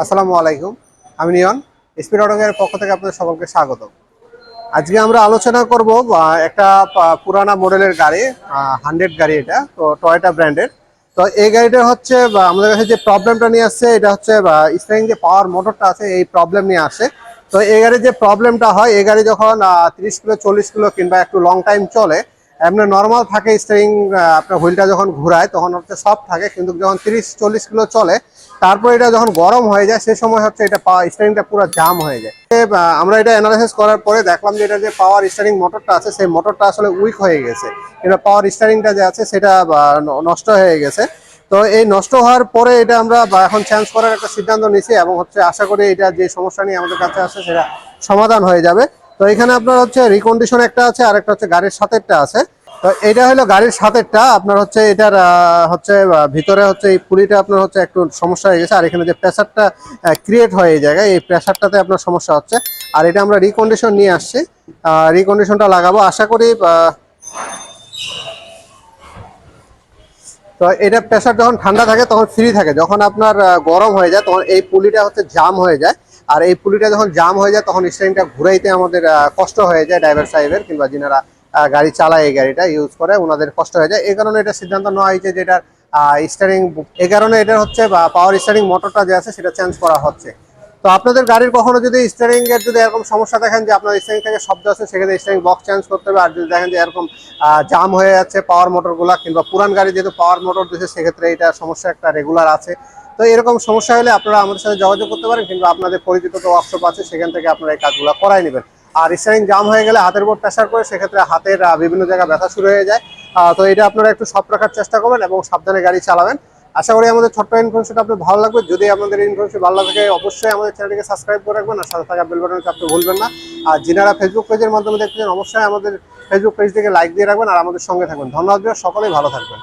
আসসালামু আলাইকুম। আমি নিয়ন স্পিড অটোগের পক্ষ থেকে আপনাদের সকলকে স্বাগত আজকে আমরা আলোচনা করব একটা পুরানা মডেলের গাড়ি হান্ড্রেড গাড়ি এটা, তো টয়টা ব্র্যান্ডের। তো এই গাড়িটা হচ্ছে আমাদের কাছে যে প্রবলেমটা নিয়ে আসছে, এটা হচ্ছে স্প্রিং যে পাওয়ার মোটরটা আছে, এই প্রবলেম নিয়ে আসে। তো এই গাড়ির যে প্রবলেমটা হয়, এই গাড়ি যখন তিরিশ কিলো, চল্লিশ কিলো কিংবা একটু লং টাইম চলে, এমনি নর্মাল থাকে স্টিয়ারিং আপনার হুইলটা যখন ঘুরায়, তখন হচ্ছে সফট থাকে, কিন্তু যখন তিরিশ, চল্লিশ কিলো চলে তারপর এটা যখন গরম হয়ে যায়, সে সময় হচ্ছে এটা স্টিয়ারিংটা পুরো জাম হয়ে যায়। আমরা এটা অ্যানালাইসিস করার পরে দেখলাম যে এটা যে পাওয়ার স্টিয়ারিং মোটরটা আছে, সেই মোটরটা আসলে উইক হয়ে গেছে। এটা পাওয়ার স্টিয়ারিংটা যে আছে, সেটা নষ্ট হয়ে গেছে। তো এই নষ্ট হওয়ার পরে এটা আমরা এখন চেঞ্জ করার একটা সিদ্ধান্ত নিয়েছি এবং হচ্ছে আশা করি এটা যে সমস্যা নিয়ে আমাদের কাছে আসে, সেটা সমাধান হয়ে যাবে। তো এখানে আপনার হচ্ছে রিকন্ডিশন একটা আছে আর একটা হচ্ছে গাড়ির সাথেরটা আছে। তো এটা হলো গাড়ির সাথেরটা। আপনার হচ্ছে এটার হচ্ছে ভিতরে হচ্ছে এই পুলিটা আপনার হচ্ছে একটু সমস্যা হয়ে গেছে। আর এখানে যে প্রেসারটা ক্রিয়েট হয় এই জায়গায়, এই প্রেসারটাতে আপনার সমস্যা হচ্ছে। আর এটা আমরা রিকন্ডিশন নিয়ে আসছি। রিকন্ডিশনটা লাগাবো। আশা করি তো এটা প্রেসার যখন ঠান্ডা থাকে, তখন ফ্রি থাকে। যখন আপনার গরম হয়ে যায়, তখন এই পুলিটা হচ্ছে জাম হয়ে যায়। আর এই পুলিটা যখন জাম হয়ে যায়, তখন স্টারিংটা ঘুরাইতে আমাদের কষ্ট হয়ে যায় ড্রাইভার সাহেবের কিংবা যিনারা গাড়ি চালায় এই গাড়িটা ইউজ করে ওনাদের কষ্ট হয়ে যায়। এই কারণে এটা সিদ্ধান্ত নেওয়া হয়েছে যে এটার স্টারিং এই কারণে এটা হচ্ছে, বা পাওয়ার স্টারিং মোটরটা যে আছে, সেটা চেঞ্জ করা হচ্ছে। তো আপনাদের গাড়ির কখনো যদি স্টারিং এর যদি এরকম সমস্যা দেখেন যে আপনার স্টারিং থেকে শব্দ আছে সেক্ষেত্রে স্টারিং বক্স চেঞ্জ করতে হবে। আর যদি দেখেন যে এরকম জাম হয়ে যাচ্ছে পাওয়ার মোটরগুলা কিংবা পুরান গাড়ি যেহেতু পাওয়ার মোটর দিচ্ছে সেক্ষেত্রে এটা সমস্যা একটা রেগুলার আছে। তো এরকম সমস্যা হলে আপনারা আমাদের সাথে যোগাযোগ করতে পারেন, কিংবা আপনাদের পরিচিত তো ওয়ার্কশপ আছে, সেখান থেকে আপনারা এই কাজগুলো করাই নেবেন। আর স্টারিং জাম হয়ে গেলে হাতের উপর প্রেশার করে সেক্ষেত্রে হাতের বিভিন্ন জায়গায় ব্যথা শুরু হয়ে যায়। তো এটা আপনারা একটু সফট রাখার চেষ্টা করবেন এবং সাবধানে গাড়ি চালাবেন। আশা করি আমাদের ছোট্ট ইনফরমেশন আপনার ভালো লাগবে। যদি আমাদের ইনফরমেশন ভালো লাগে অবশ্যই আমাদের চ্যানেলটিকে সাবস্ক্রাইব করে রাখবেন আর সাথে থাকা বেল বাটন চাপতে ভুলবেন না। আর যিনারা ফেসবুক পেজের মাধ্যমে দেখতেছেন, অবশ্যই আমাদের ফেসবুক পেজটিকে লাইক দিয়ে রাখবেন আর আমাদের সঙ্গে থাকবেন। ধন্যবাদ, সকলেই ভালো থাকবেন।